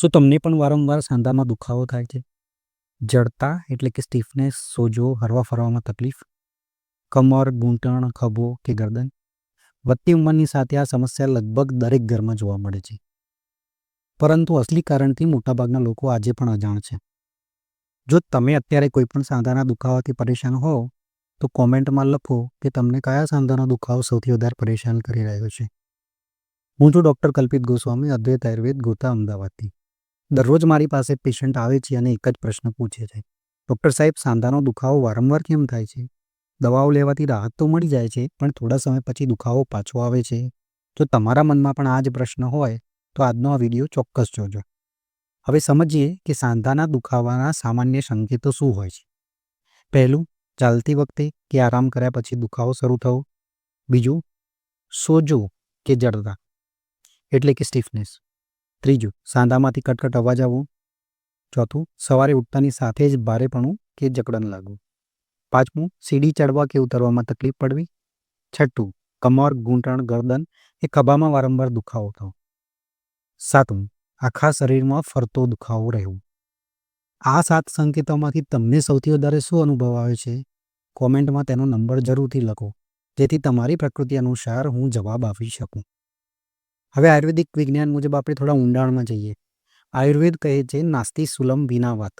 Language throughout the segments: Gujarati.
શું તમને પણ વારંવાર સાંધામાં દુખાવો થાય છે. જડતા એટલે કે સ્ટીફનેસ સોજો, હરવા ફરવામાં તકલીફ, કમર ઘૂંટણ ખભો કે ગરદન વધતી ઉંમરની સાથે આ સમસ્યા લગભગ દરેક ઘરમાં જોવા મળે છે. પરંતુ અસલી કારણથી મોટાભાગના લોકો આજે પણ અજાણ છે. જો તમે અત્યારે કોઈ પણ સાંધાના દુખાવાથી પરેશાન હો, તો કોમેન્ટમાં લખો કે તમને કયા સાંધાનો દુખાવો સૌથી વધારે પરેશાન કરી રહ્યો છે. હું છું ડૉક્ટર કલ્પિત ગોસ્વામી, અદ્વૈત આયુર્વેદ ગોતા અમદાવાદથી. દરરોજ મારી પાસે પેશન્ટ આવે છે અને એક જ પ્રશ્ન પૂછે છે. ડૉક્ટર સાહેબ, સાંધાનો દુખાવો વારંવાર કેમ થાય છે? દવાઓ લેવાથી રાહત તો મળી જાય છે, પણ થોડા સમય પછી દુખાવો પાછો આવે છે. જો તમારા મનમાં પણ આ જ પ્રશ્ન હોય, તો આજનો આ વીડિયો ચોક્કસ જોજો. હવે સમજીએ કે સાંધાના દુખાવાના સામાન્ય સંકેતો શું હોય છે. પહેલું, ચાલતી વખતે કે આરામ કર્યા પછી દુખાવો શરૂ થવો. બીજું, સોજો કે જડતા, એટલે કે સ્ટીફનેસ ત્રીજું, સાંધામાંથી કટકટ અવાજ આવવો. ચોથું, સવારે ઉઠતાની સાથે જ ભારેપણું કે જકડન લાગવું. પાંચમું, સીડી ચડવા કે ઉતરવામાં તકલીફ પડવી. છઠ્ઠું, કમર, ઘૂંટણ, ગરદન એ ખભામાં વારંવાર દુખાવો થવો. સાતમું, આખા શરીરમાં ફરતો દુખાવો રહેવું. આ સાત સંકેતોમાંથી તમને સૌથી વધારે શું અનુભવ આવે છે? કોમેન્ટમાં તેનો નંબર જરૂરથી લખો, જેથી તમારી પ્રકૃતિ અનુસાર હું જવાબ આપી શકું. હવે આયુર્વેદિક વિજ્ઞાન મુજબ આપણે થોડા ઊંડાણમાં જઈએ. આયુર્વેદ કહે છે, નાસ્તિ સુલમ વિના વાત.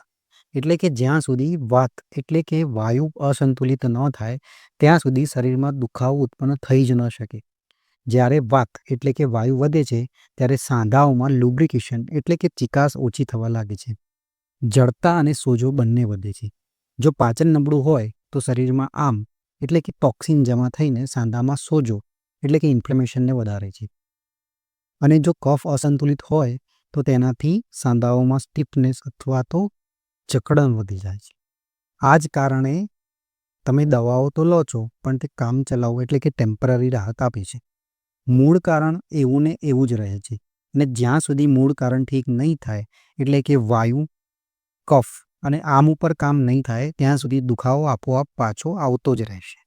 એટલે કે જ્યાં સુધી વાત, એટલે કે વાયુ અસંતુલિત ન થાય, ત્યાં સુધી શરીરમાં દુખાવો ઉત્પન્ન થઈ જ ન શકે. જ્યારે વાત, એટલે કે વાયુ વધે છે, ત્યારે સાંધાઓમાં લુબ્રિકેશન એટલે કે ચિકાસ ઓછી થવા લાગે છે. જડતા અને સોજો બંને વધે છે. જો પાચન નબળું હોય, તો શરીરમાં આમ, એટલે કે ટોક્સિન જમા થઈને સાંધામાં સોજો, એટલે કે ઇન્ફ્લેમેશનને વધારે છે. અને જો કફ અસંતુલિત હોય, તો તેનાથી સાંધાઓમાં સ્ટીફનેસ અથવા તો જકડન વધી જાય છે. આ જ કારણે તમે દવાઓ તો લો છો, પણ તે કામ ચલાવો એટલે કે ટેમ્પરરી રાહત આપે છે. મૂળ કારણ એવું ને એવું જ રહે છે અને જ્યાં સુધી મૂળ કારણ ઠીક નહીં થાય, એટલે કે વાયુ, કફ અને આમ ઉપર કામ નહીં થાય, ત્યાં સુધી દુખાવો આપોઆપ પાછો આવતો જ રહેશે.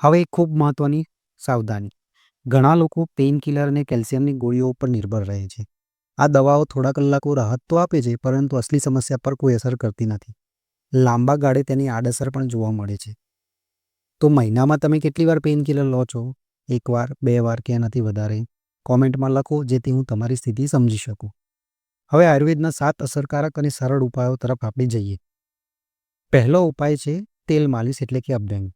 હવે ખૂબ મહત્ત્વની સાવધાની. ઘણા લોકો પેઇનકિલર અને કેલ્શિયમની ગોળીઓ ઉપર નિર્ભર રહે છે. આ દવાઓ થોડા કલાકો રાહત તો આપે છે, પરંતુ અસલી સમસ્યા પર કોઈ અસર કરતી નથી. લાંબા ગાળે તેની આડઅસર પણ જોવા મળે છે. તો મહિનામાં તમે કેટલી વાર પેઇનકિલર લો છો? એકવાર બે વાર કે એનાથી વધારે? કોમેન્ટમાં લખો, જેથી હું તમારી સ્થિતિ સમજી શકું. હવે આયુર્વેદના સાત અસરકારક અને સરળ ઉપાયો તરફ આપણે જઈએ. પહેલો ઉપાય છે, તેલ માલિશ એટલે કે અભ્યંગ.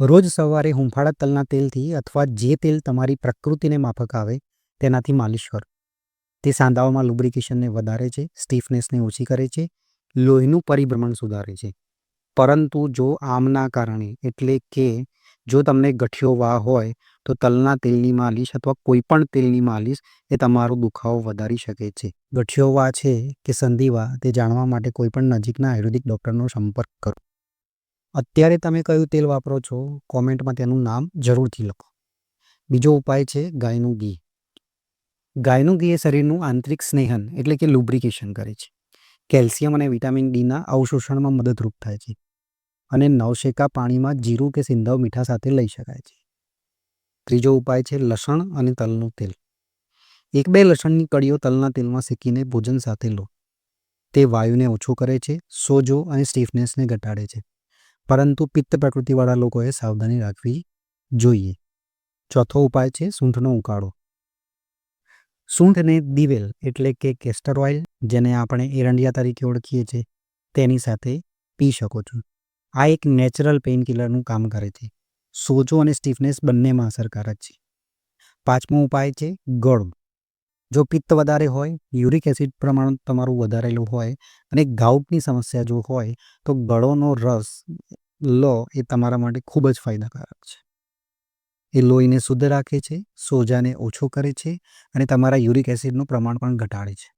રોજ સવારે હુંફાળા તલના તેલથી અથવા જે તેલ તમારી પ્રકૃતિને માફક આવે તેનાથી માલિશ કરો તે સાંધાઓમાં લુબ્રિકેશનને વધારે છે, સ્ટીફનેસને ઓછી કરે છે, લોહીનું પરિભ્રમણ સુધારે છે. પરંતુ જો આમના કારણે, એટલે કે જો તમને ગઠિયો વાહ હોય, તો તલના તેલની માલિશ અથવા કોઈપણ તેલની માલિશ એ તમારો દુખાવો વધારી શકે છે. ગઠિયો વાહ છે કે સંધિવા તે જાણવા માટે કોઈપણ નજીકના આયુર્વેદિક ડૉક્ટરનો સંપર્ક કરો. અત્યારે તમે કયું તેલ વાપરો છો, કોમેન્ટમાં તેનું નામ જરૂરથી લખો. બીજો ઉપાય છે ગાયનું ઘી. ગાયનું ઘી એ શરીરનું આંતરિક સ્નેહન એટલે કે લુબ્રિકેશન કરે છે. કેલ્શિયમ અને વિટામિન ડીના અવશોષણમાં મદદરૂપ થાય છે અને નવશેકા પાણીમાં જીરું કે સિંધવ મીઠા સાથે લઈ શકાય છે. ત્રીજો ઉપાય છે લસણ અને તલનું તેલ. એક બે લસણની કળીઓ તલના તેલમાં શેકીને ભોજન સાથે લો. તે વાયુને ઓછો કરે છે, સોજો અને સ્ટીફનેસને ઘટાડે છે. પરંતુ પિત્ત પ્રકૃતિવાળા લોકોએ સાવધાની રાખવી જોઈએ. ચોથો ઉપાય છે સૂંઠનો ઉકાળો. સૂંઠને દિવેલ એટલે કે કેસ્ટર ઓઇલ જેને આપણે એરંડિયા તરીકે ઓળખીએ છીએ, તેની સાથે પી શકો છો. આ એક નેચરલ પેઇન કિલરનું કામ કરે છે. સોજો અને સ્ટીફનેસ બંનેમાં અસરકારક છે. પાંચમો ઉપાય છે ગળ. જો પિત્ત વધારે હોય યુરિક એસિડ પ્રમાણ તમારું વધારેલું હોય અને ગાઉટની સમસ્યા જો હોય, તો ગળોનો રસ, લો એ તમારા માટે ખૂબ જ ફાયદાકારક છે. એ લોહીને શુદ્ધ રાખે છે, સોજાને ઓછો કરે છે અને તમારા યુરિક એસિડનું પ્રમાણ પણ ઘટાડે છે.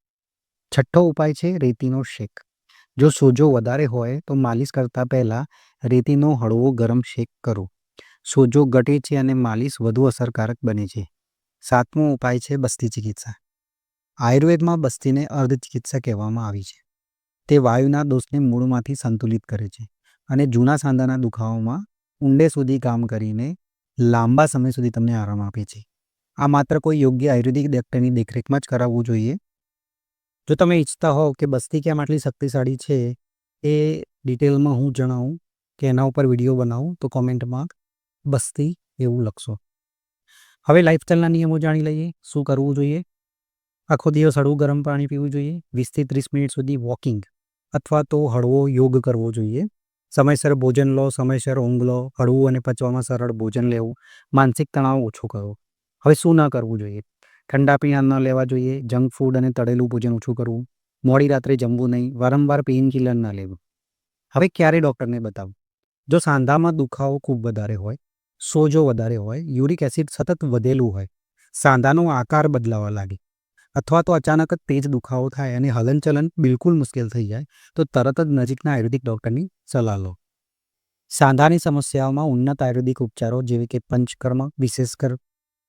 છઠ્ઠો ઉપાય છે રેતીનો શેક. જો સોજો વધારે હોય, તો માલિશ કરતાં પહેલાં રેતીનો હળવો ગરમ શેક કરો. સોજો ઘટે છે અને માલિશ વધુ અસરકારક બને છે. સાતમો ઉપાય છે બસ્તી ચિકિત્સા. આયુર્વેદમાં બસ્તીને અર્ધ ચિકિત્સા કહેવામાં આવી છે. તે વાયુના દોષને મૂળમાંથી સંતુલિત કરે છે અને જૂના સાંધાના દુખાવામાં ઊંડે સુધી કામ કરીને લાંબા સમય સુધી તમને આરામ આપે છે. આ માત્ર કોઈ યોગ્ય આયુર્વેદિક ડૉક્ટરની દેખરેખમાં જ કરાવવું જોઈએ? જો તમે ઈચ્છતા હોવ કે બસ્તી કેમ આટલી શક્તિશાળી છે, એ ડિટેલમાં હું જણાવું કે એના ઉપર વીડિયો બનાવું તો કોમેન્ટમાં બસ્તી એવું લખશો. હવે લાઇફસ્ટાઈલના નિયમો જાણી લઈએ. શું કરવું જોઈએ? આખો દિવસ હળવું ગરમ પાણી પીવું જોઈએ. વીસથી ત્રીસ મિનિટ સુધી વોકિંગ અથવા તો હળવો યોગ કરવો જોઈએ. સમયસર ભોજન લો, સમયસર ઊંઘ લો, હળવું અને પચવામાં સરળ ભોજન લેવું. માનસિક તણાવ ઓછો કરવો હવે શું ન કરવું જોઈએ? ઠંડા પીણા ન લેવા જોઈએ. જંક ફૂડ અને તળેલું ભોજન ઓછું કરવું. મોડી રાત્રે જમવું નહીં. વારંવાર પેઇન ન લેવું. હવે ક્યારે ડૉક્ટરને બતાવું? જો સાંધામાં દુખાવો ખૂબ વધારે હોય સોજો વધારે હોય યુરિક એસિડ સતત વધેલું હોય, સાંધાનો આકાર બદલાવા લાગે અથવા તો અચાનક જ તેજ દુખાવો થાય અને હલનચલન બિલકુલ મુશ્કેલ થઈ જાય, તો તરત જ નજીકના આયુર્વેદિક ડૉક્ટરની સલાહ લો. સાંધાની સમસ્યાઓમાં ઉન્નત આયુર્વેદિક ઉપચારો જેવી કે પંચકર્મ વિશેષ કર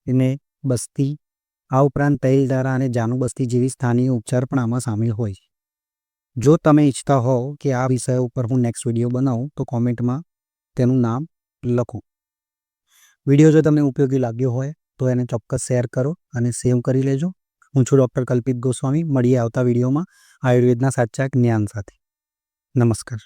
એને બસ્તી, આ ઉપરાંત તૈલધારા અને જાનુબસ્તી જેવી સ્થાનીય ઉપચાર પણ આમાં સામેલ હોય છે. જો તમે ઈચ્છતા હોવ કે આ વિષય ઉપર હું નેક્સ્ટ વીડિયો બનાવું, તો કોમેન્ટમાં તેનું નામ લખો. વીડિયો જો તમને ઉપયોગી લાગ્યો હોય, તો એને ચોક્કસ શેર કરો અને સેવ કરી લેજો. હું છું ડૉક્ટર કલ્પિત ગોસ્વામી. મળીએ આવતા વિડીયોમાં આયુર્વેદના સાચા જ્ઞાન સાથે. નમસ્કાર.